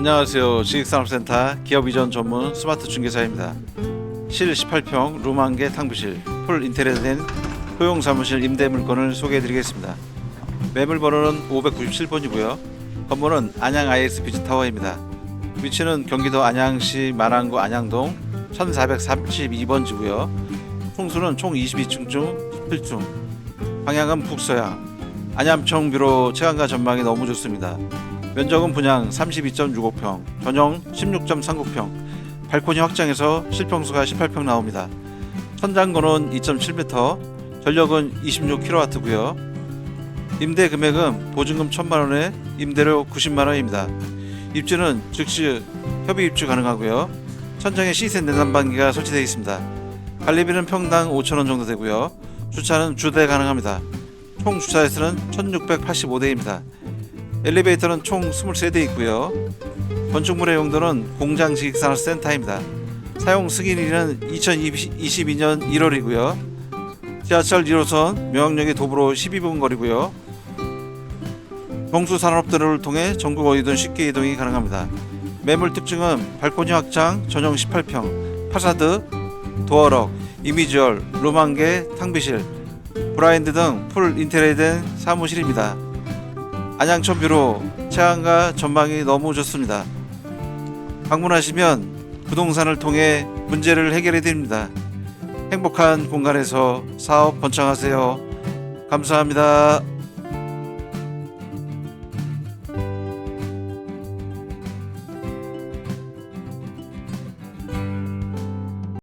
안녕하세요. 지식산업센터 기업이전 전문 스마트 중개사입니다. 실 18평 룸 1개 탕비실 풀 인테리어된 소형 사무실 임대 물건을 소개해 드리겠습니다. 매물 번호는 597번이고요. 건물은 안양 IS 비즈타워입니다. 위치는 경기도 안양시 만안구 안양동 1432번지고요. 총수는 총 22층 중 17층. 방향은 북서양. 안양청 뷰로 체감과 전망이 너무 좋습니다. 면적은 분양 32.65평, 전용 16.39평, 발코니 확장해서 실평수가 18평 나옵니다. 천장고는 2.7m, 전력은 26kW고요. 임대 금액은 보증금 1천만 원에 임대료 90만 원입니다. 입주는 즉시 협의 입주 가능하고요. 천장에 시세 내난방기가 설치되어 있습니다. 관리비는 평당 5천 원 정도 되고요. 주차는 주대 가능합니다. 총 주차 횟수는 1685대입니다. 엘리베이터는 총 23대 있고요. 건축물의 용도는 공장 지식산업센터입니다. 사용 승인일은 2022년 1월이고요. 지하철 1호선 명항역에 도보로 12분 거리고요. 정수 산업들을 통해 전국 어디든 쉽게 이동이 가능합니다. 매물 특징은 발코니 확장, 전용 18평, 파사드, 도어럭, 이미지얼, 룸한개, 탕비실, 브라인드 등 풀 인테리어된 사무실입니다. 안양천 뷰로 체감과 전망이 너무 좋습니다. 방문하시면 부동산을 통해 문제를 해결해 드립니다. 행복한 공간에서 사업 번창하세요. 감사합니다.